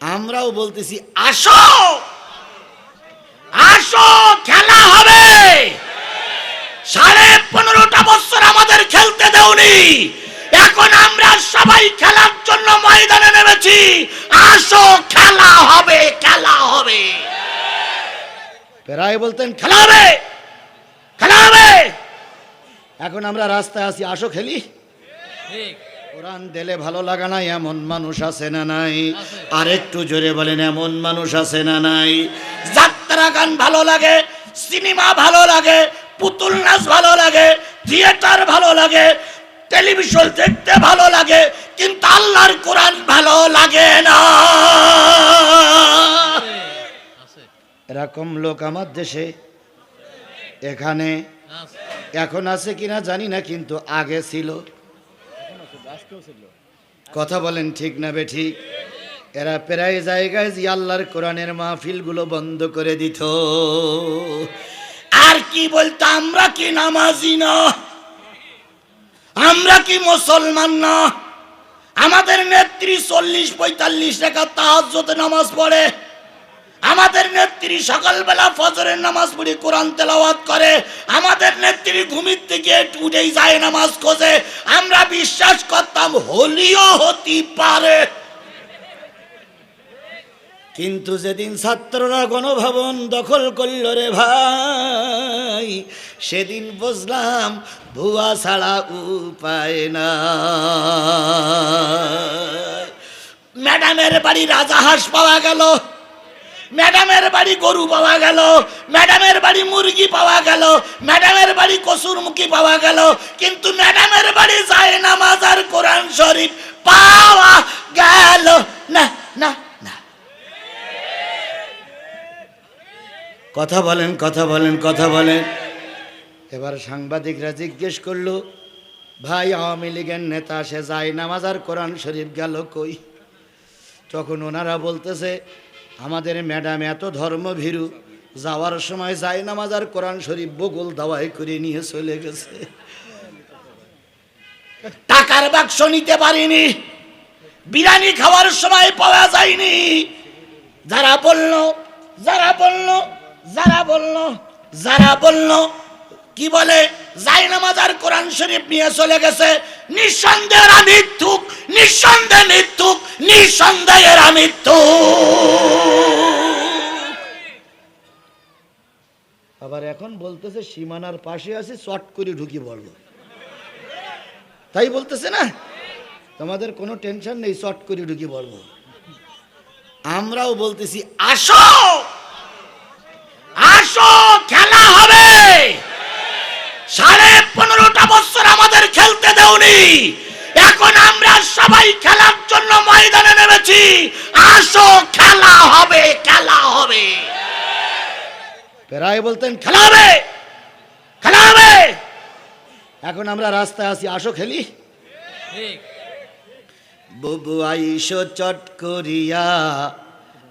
আমরাও বলতেছি, আসো! আসো, খেলা হবে! সাড়ে পনেরোটা বছর আমাদের খেলতে দেওনি। এখন আমরা সবাই খেলার জন্য ময়দানে নেমেছি। আসো, খেলা হবে খেলা হবে! প্রায় বলতেন, খেলা হবে খেলা হবে! এখন আমরা রাস্তায় আসি আসো খেলি। কোরআন দিলে ভালো লাগা নাই, এমন মানুষ আছে না নাই? আর একটু জোরে বলেন, এমন মানুষ আছে না নাই? যাত্রা গান ভালো লাগে, সিনেমা ভালো লাগে, পুতুল নাচ ভালো লাগে, থিয়েটার ভালো লাগে, টেলিভিশন দেখতে ভালো লাগে, কিন্তু আল্লাহর কোরআন ভালো লাগে না। এরকম লোক আমার দেশে এখানে এখন আছে কিনা জানি না, কিন্তু আগে ছিল। কথা বলেন ঠিক না বে ঠিক এরা প্রায় জায়গায় যে আল্লাহর কোরআনের মাহফিলগুলো বন্ধ করে দিত। আর কি বলতো, আমরা কি নামাজি না? আমরা কি মুসলমান না? আমাদের নেত্রী চল্লিশ পঁয়তাল্লিশ টাকা তাহাজ্জতে নামাজ পড়ে। আমাদের নেত্রী সকালবেলা ফজরের নামাজ পড়ে কোরআন তেলাওয়াত করে, আমাদের নেত্রী ঘুমির থেকে উঠেই যায় নামাজ খোঁজে। আমরা বিশ্বাস করতাম হলিও হতে পারে। কিন্তু যেদিন ছাত্ররা গণভবন দখল করল রে ভাই, সেদিন বুঝলাম ভুয়া ছাড়া উপায় না ম্যাডামের বাড়ি রাজাহাঁস পাওয়া গেল। ম্যাডামের বাড়ি গরু পাওয়া গেল, ম্যাডামের বাড়ি মুরগি পাওয়া গেল, ম্যাডামের বাড়ি কসুরমুখী পাওয়া গেল, কিন্তু ম্যাডামের বাড়ি যায় নামাজ আর কোরআন শরীফ পাওয়া গেল না না। কথা বলেন কথা বলেন কথা বলেন। এবার সাংবাদিকরা জিজ্ঞেস করল, ভাই, আওয়ামী লীগের নেতা, সে যায় নামাজ আর কোরআন শরীফ গেল কই? তখন ওনারা বলতেছে আমাদের ম্যাডাম এত ধর্মভীরু, যাওয়ার সময় যায় নামাজ আর কোরআন শরীফ বগুল দাওয়াই করে নিয়ে চলে গেছে। টাকার বাক্স নিতে পারিনি, বিরিয়ানি খাওয়ার সময় পাওয়া যায়নি। যারা বলল যারা বলল যারা বলল যারা বলল, কি বলে? কোরআন শরীফ নিয়ে চলে গেছে। নিঃসন্দেহ মৃত্যু আবার এখন বলতেছে, সীমানার পাশে আছে, চট করে ঢুকি পড়ব তাই বলতেছে না? তোমাদের কোনো টেনশন নেই, চট করে ঢুকি পড়ব আমরাও বলতেছি, আসো খেলা হবে সাড়ে পনেরোটা বছর আমাদের খেলতে দেওনি। এখন আমরা সবাই খেলার জন্য ময়দানে নেমেছি। আসো খেলা হবে খেলা হবে। প্রায় বলতেন খেলা হবে খেলা হবে। এখন আমরা রাস্তায় আসি আসো খেলি। বুবু আইসো চট করিয়া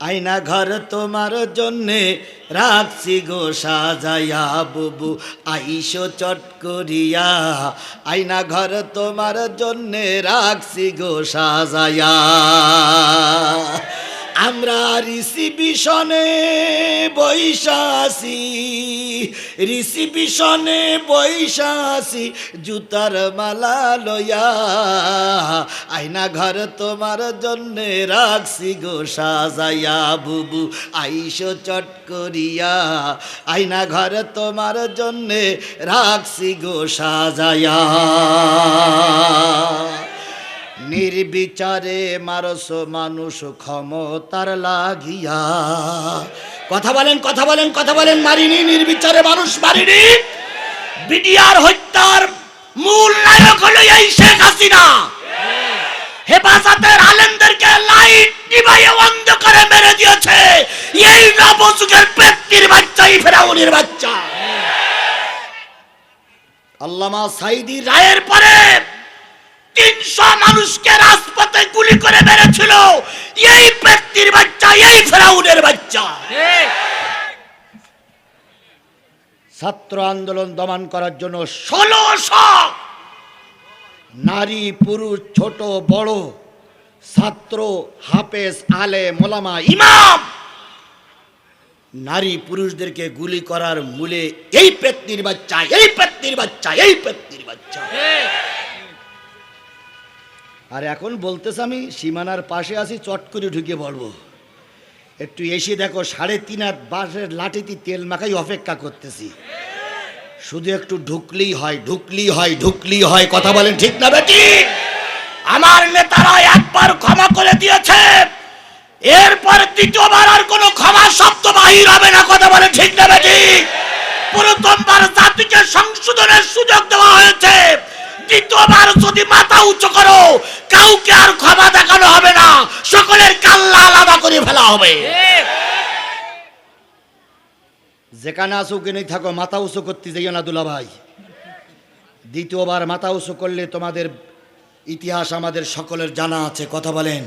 আয়না ঘর তোমার জন্যে রাখছি গো সাজাইয়া, বুবু। আইসো চট করিয়া, আয়না ঘর তোমার জন্যে রাখছি গো সাজাইয়া। আমরা রিসিবিশনে বৈশাসি রিসিবিশনে বৈশাসি, জুতার মালা লয়া আয়না ঘর তোমার জন্যে রাখছি গো, সাজাইয়া বুবু, আইসো চট করিয়া আয়না ঘর তোমার জন্যে রাখছি গো, সাজাইয়া। নির্বিচারে মারস মানুষ ক্ষমতার লাগিয়া। কথা বলেন কথা বলেন কথা বলেন, মারিনি, নির্বিচারে মানুষ মারিনি। বিডিআর হত্যার মূল নায়ক হলো এই শেখ হাসিনা। হেফাজতের আলেমদেরকে লাইট নিভাইয়ে অন্ধকারে মেরে দিয়েছে। এই নবযুগের ব্যক্তির বাচ্চা, এই ফেরাউনের বাচ্চা। আল্লামা সাইদি রায়ের পরে তিনশো মানুষকে রাজপথে গুলি করে মেরেছিল। এই ব্যক্তির বাচ্চা এই ফেরাউনের বাচ্চা। ছাত্র আন্দোলন দমন করার জন্য ষোলোশো নারী পুরুষ ছোট বড় ছাত্র হাফেজ আলে মোলামা ইমাম নারী পুরুষদেরকে গুলি করার মূলে এই পেত্নির বাচ্চা এই পেত্নির বাচ্চা এই পেত্নির বাচ্চা। আর এখন বলতেছে আমি, সীমানার পাশে আছি, চট করে ঢুকে বলব। একটু এসে দেখো, সাড়ে তিন হাত বাঁশের লাঠিতে তেল মাখাই অপেক্ষা করতেছি। শুধু একটু ঢুকলেই হয় ঢুকলেই হয় ঢুকলেই হয়, কথা বলেন ঠিক না বেটি? আমার নেতারা একবার ক্ষমা করে দিয়েছে। এরপর দ্বিতীয়বার আর কোনো ক্ষমা শব্দ বাহির হবে না, কথা বলেন ঠিক না বেটি? প্রথমবার জাতিকে সংশোধনের সুযোগ দেওয়া হয়েছে। দ্বিতীয়বার যদি মাথা উঁচু করো কাউকে আর ক্ষমা দেখানো হবে না। সকলের কাল্লা আলাদা করে ফেলা হবে। যেখানে আসো নেই থাকো মাথা উঁচু করতে যাইও না দুলা ভাই দ্বিতীয়বার মাথা উঁচু করলে তোমাদের ইতিহাস আমাদের সকলের জানা আছে কথা বলেন।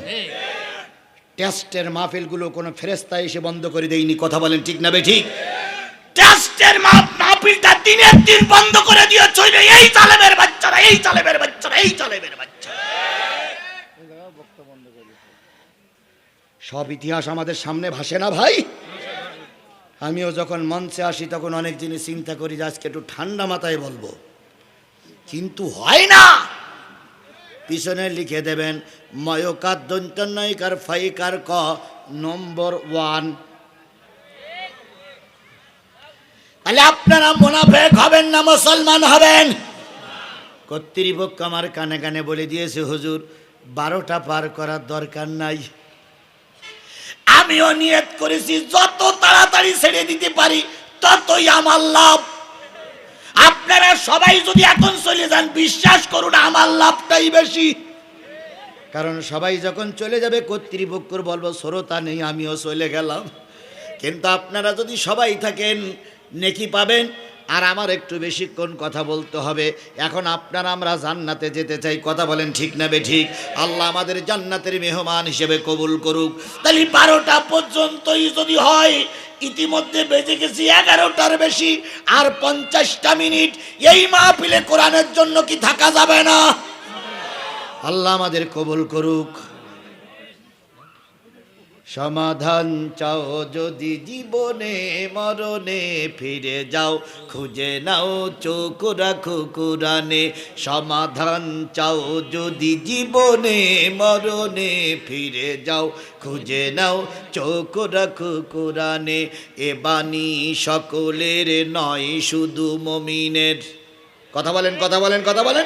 টেস্টের মাহফিলগুলো কোনো ফেরেস্তা এসে বন্ধ করে দেয়নি কথা বলেন ঠিক না বে ঠিক? টেস্টের মা- মাহফিলটা দিনের দিন বন্ধ করে দিয়েছিল এই তালেবের বাচ্চারা, এই তালেবের বাচ্চারা, এই বাচ্চারা। সব ইতিহাস আমাদের সামনে ভাসে না ভাই? আমিও যখন মঞ্চে আসি, তখন অনেক জিনিস চিন্তা করি যে আজকে একটু ঠান্ডা মাথায় বলব। কিন্তু হয় না। পিছনে লিখে দেবেন ময়কার দন্তনায়িকার ফাইকার ক, নম্বর ওয়ান। তাহলে আপনারা মুনাফেক হবেন না মুসলমান হবেন। কর্তৃপক্ষ আমার কানে কানে বলে দিয়েছে হুজুর বারোটা পার করার দরকার নাই। আমিও নিয়ত করেছি যত তাড়াতাড়ি ছেড়ে দিতে পারি ততই আমার লাভ। আপনারা সবাই যদি এখন চলে যান বিশ্বাস করুন আমার লাভটাই বেশি। কারণ সবাই যখন চলে যাবে কর্তৃপক্ষর বলব শ্রোতা নেই আমিও চলে গেলাম। কিন্তু আপনারা যদি সবাই থাকেন নেকি পাবেন? আর আমার একটু বেশিক্ষণ কথা বলতে হবে? এখন আপনারা আমরা জান্নাতে যেতে চাই। কথা বলেন ঠিক না বে ঠিক? আল্লাহ আমাদের জান্নাতের মেহমান হিসেবে কবুল করুক। তাহলে বারোটা পর্যন্তই যদি হয়, ইতিমধ্যে বেজে গেছি এগারোটার বেশি, আর পঞ্চাশটা মিনিট এই মাহফিলে কোরআনের জন্য কি থাকা যাবে না? আল্লাহ আমাদের কবুল করুক। সমাধান চাও যদি জীবনে, মরণে ফিরে যাও, খুঁজে নাও, চোখ রাখো কোরআনে। সমাধান চাও যদি জীবনে, মরণে ফিরে যাও, খুঁজে নাও, চোখ রাখো কোরআনে। এ বাণী সকলের নয়, শুধু মমিনের। কথা বলেন কথা বলেন কথা বলেন।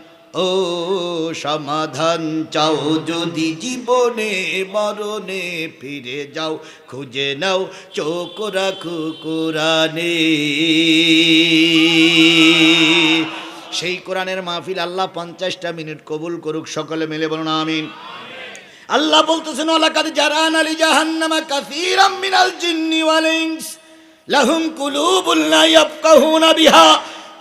ও সমাধান চাও, যদি জীবনে মরণে ফিরে যাও, খুঁজে নাও চোখ রাখো কোরআনে। সেই কোরআনের মাহফিল আল্লাহ পঞ্চাশটা মিনিট কবুল করুক, সকলে মিলে বলুন আমিন। আল্লাহ বলতেছেন ওলাকাদ জারান আলী জাহান্নামা কাসীরাম মিনাল জিন্নি ওয়াল ইনস, লাহুম কুলুবুন লা ইয়াফকাহুনা বিহা।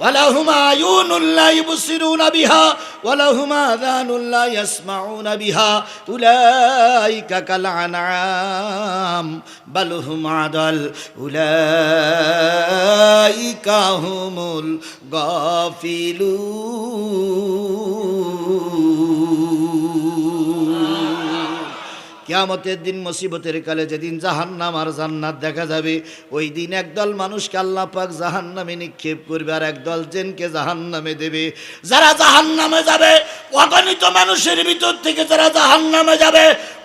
ولهم أعين لا يبصرون بها ولهم آذان لا يسمعون بها. أولئك كالأنعام بل هم عدل. أولئك هم الغافلون. কিয়ামতের দিন মুসিবতের কালে যেদিন জাহান্নাম আর জান্নাত দেখা যাবে, ওই দিন একদল মানুষকে আল্লাহ পাক জাহান্নামে নিক্ষেপ করবে আর একদল জেনকে জাহান্নামে দেবে। যারা জাহান্নামে যাবে, অগণিত মানুষের ভিতর থেকে যারা জাহান্নামে যাবে,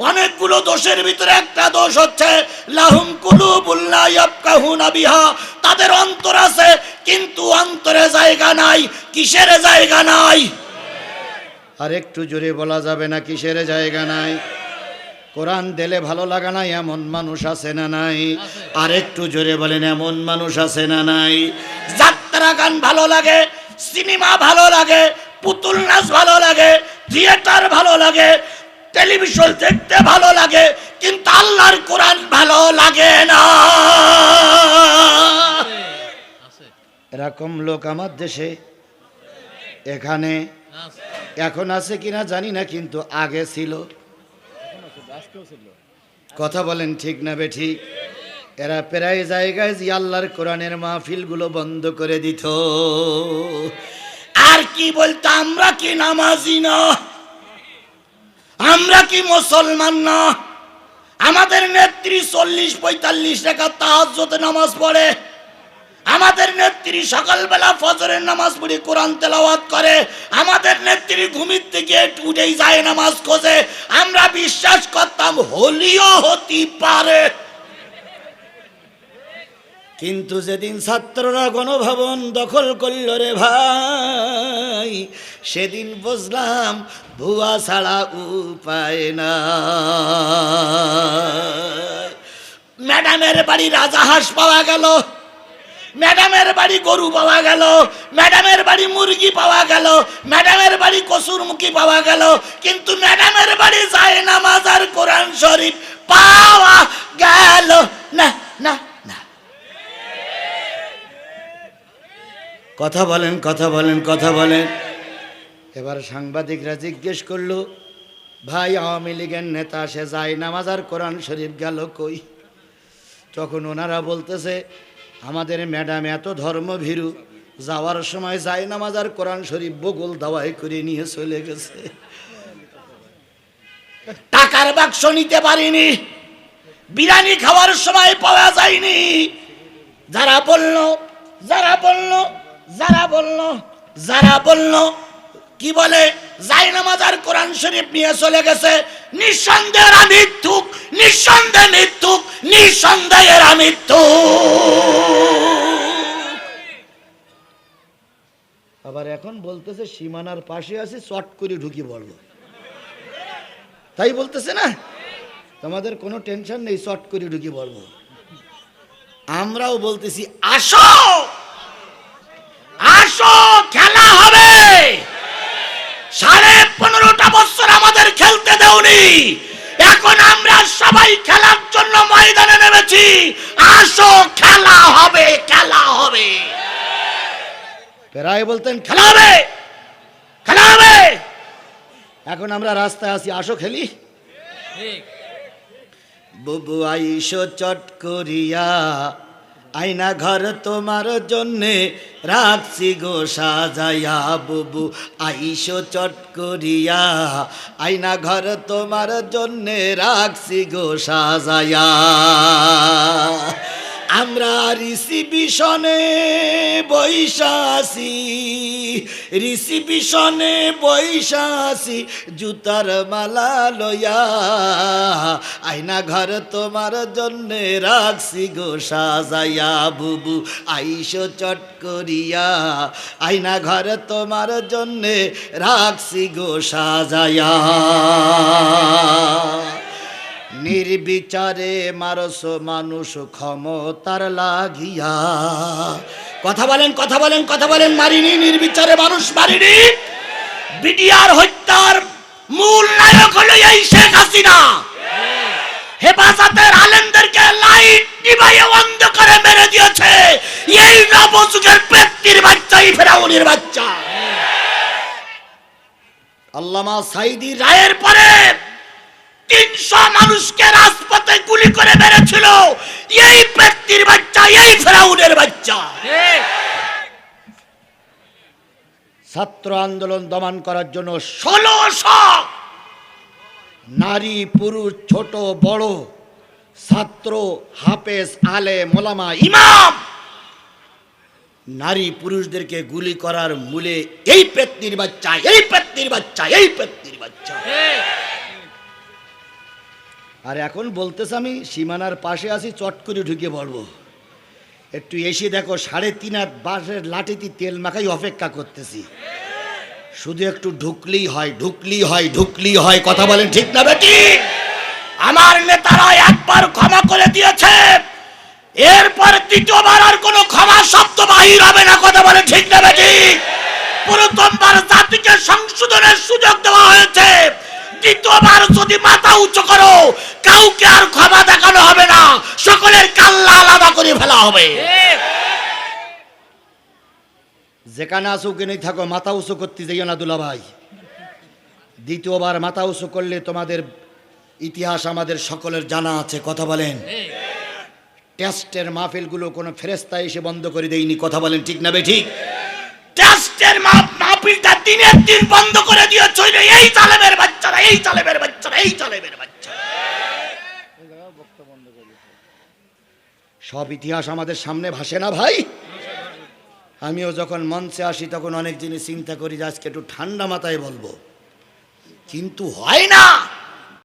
অনেকগুলো দোষের ভিতরে একটা দোষ হচ্ছে, লাহুম কুলুবুল্লা ইয়াফকাহুনা বিহা। তাদের অন্তর আছে, কিন্তু অন্তরে জায়গা নাই, কিসের জায়গা নাই? আর একটু জোরে বলা যাবে না কিসের জায়গা নাই? কোরআন দিলে ভালো লাগা নাই এমন মানুষ আছে না নাই? আর একটু জোরে বলেন, এমন মানুষ আছে না নাই? যাত্রা গান ভালো লাগে, সিনেমা ভালো লাগে, পুতুল নাচ ভালো লাগে, থিয়েটার ভালো লাগে, টেলিভিশন দেখতে ভালো লাগে, কিন্তু আল্লাহর কোরআন ভালো লাগে না। এরকম লোক আমার দেশে, এখানে, এখন আছে কিনা জানি না, কিন্তু আগে ছিল। কথা বলেন ঠিক না বে ঠিক এরা প্রায় জায়গায় যে আল্লাহর কোরআনের মাহফিলগুলো বন্ধ করে দিত। আর কি বলতো, আমরা কি নামাজি না? আমরা কি মুসলমান না? আমাদের নেত্রী চল্লিশ পঁয়তাল্লিশ টাকা তাহাজ্জতে নামাজ পড়ে। আমাদের নেত্রী সকালবেলা ফজরের নামাজ পড়ে কোরআন তেলাওয়াত করে। আমাদের নেত্রী ঘুমির থেকে উঠেই যায় নামাজ খোঁজে। আমরা বিশ্বাস করতাম হলিও হতে পারে। কিন্তু যেদিন ছাত্ররা গণভবন দখল করল রে ভাই, সেদিন বুঝলাম ভুয়া ছাড়া উপায় না ম্যাডামের বাড়ি রাজাহাঁস পাওয়া গেল। ম্যাডামের বাড়ি গরু পাওয়া গেল, ম্যাডামের বাড়ি মুরগি পাওয়া গেল, ম্যাডামের বাড়ি কসুরমুখী পাওয়া গেল, কিন্তু ম্যাডামের বাড়ি যায় নামাজ আর কোরআন শরীফ পাওয়া গেল না না না। কথা বলেন কথা বলেন কথা বলেন। এবার সাংবাদিকরা জিজ্ঞেস করল, ভাই, আওয়ামী লীগের নেতা, সে যায় নামাজ আর কোরআন শরীফ গেল কই? তখন ওনারা বলতেছে আমাদের ম্যাডাম এত ধর্মভীরু, যাওয়ার সময় যায় নামাজ আর কোরআন শরীফ বগল দাওয়াই করে নিয়ে চলে গেছে। টাকার বাক্স নিতে পারিনি, বিরিয়ানি খাওয়ার সময় পাওয়া যায়নি। যারা বলল যারা বলল যারা বলল যারা বলল, কি বলে? যাই নামাজ কোরআন শরীফ নিয়ে চলে গেছে নিঃসন্দেহের মৃত্যুক নিঃসন্দেহে মৃত্যুক নিঃসন্দেহের মৃত্যু আবার এখন বলতেছে, সীমানার পাশে আছে, চট করে ঢুকি পড়ব তাই বলতেছে না? তোমাদের কোনো টেনশন নেই, চট করে ঢুকি পড়ব আমরাও বলতেছি, আসো! আসো, খেলা হবে! সাড়ে পনেরোটা বছর আমাদের খেলতে দেওনি। এখন আমরা সবাই খেলার জন্য ময়দানে নেমেছি। আসো খেলা হবে খেলা হবে। প্রায় বলতেন খেলা হবে। খেলা হবে। এখন আমরা রাস্তায় আসি আসো খেলি। বুবু আইসো চট করিয়া আইনা ঘর তোমার জন্যে রাখছি গো সাজাইয়া, বুবু। আইসো চট করিয়া আইনা ঘর তোমার জন্যে রাখছি গো সাজাইয়া। আমরা রিসিবিশনে বৈশাসি রিসিবিশনে বৈশাসি, জুতার মালা লয়া আয়না ঘর তোমার জন্যে রাখছি গো, সাজাইয়া বুবু, আইসো চট করিয়া আয়না ঘর তোমার জন্যে রাখছি গো, সাজাইয়া। নির্বিচারে মারস মানুষ ক্ষমতার লাগিয়া। কথা বলেন কথা বলেন কথা বলেন, মারিনি, নির্বিচারে মানুষ মারিনি। বিডিআর হত্যার মূল নায়ক হলো এই শেখ হাসিনা। হেফাজতের আলেমদেরকে লাইট নিভাইয়ে অন্ধকারে মেরে দিয়েছে। এই নবযুগের ব্যক্তির বাচ্চা, এই ফেরাউনির বাচ্চা। আল্লামা সাইদি রায়ের পরে তিনশো মানুষকে রাজপথে গুলি করে মেরেছিল। এই ব্যক্তির বাচ্চা, এই ফেরাউনের বাচ্চা। ছাত্র আন্দোলন দমন করার জন্য ষোলোশো নারী, পুরুষ, ছোট, বড়, ছাত্র, হাফেজ আলে মোলামা ইমাম নারী, পুরুষদেরকে গুলি করার মূলে এই পেত্নির বাচ্চা, এই পেত্নির বাচ্চা, এই পেত্নির বাচ্চা। আর এখন বলতেছে আমি, সীমানার পাশে আছি, চট করে ঢুকে পড়ব। একটু এসে দেখো, সাড়ে তিন হাত বাঁশের লাঠিতে তেল মাখাই অপেক্ষা করতেছি। শুধু একটু ঢুকলেই হয় ঢুকলেই হয় ঢুকলেই হয়, কথা বলেন ঠিক না বেটি? আমার নেতারা একবার ক্ষমা করে দিয়েছে। এরপর দ্বিতীয়বার আর কোনো ক্ষমা শব্দ বাহির হবে না, কথা বলে ঠিক না বেটি? প্রথমবার জাতিকে সংশোধনের সুযোগ দেওয়া হয়েছে। দ্বিতীয়বার যদি মাথা উঁচু করো কাউকে আর ক্ষমা দেখানো হবে না। সকলের কাল্লা আলাদা করে ফেলা হবে। যেখানে আসো কিনেই থাকো। মাথা উঁচু করতে যাইও না দুলা ভাই দ্বিতীয়বার মাথা উঁচু করলে তোমাদের ইতিহাস আমাদের সকলের জানা আছে। কথা বলেন। টেস্টের মাহফিলগুলো কোনো ফেরেস্তা এসে বন্ধ করে দেয়নি। কথা বলেন ঠিক না বে ঠিক? টেস্টের মাহফিলটা দিনের দিন বন্ধ করে এই বাচ্চারা এই বাচ্চারা, এই সব ইতিহাস আমাদের সামনে ভাসে না ভাই? আমিও যখন মঞ্চে আসি, তখন অনেক জিনিস চিন্তা করি যে আজকে একটু ঠান্ডা মাথায় বলব। কিন্তু হয় না!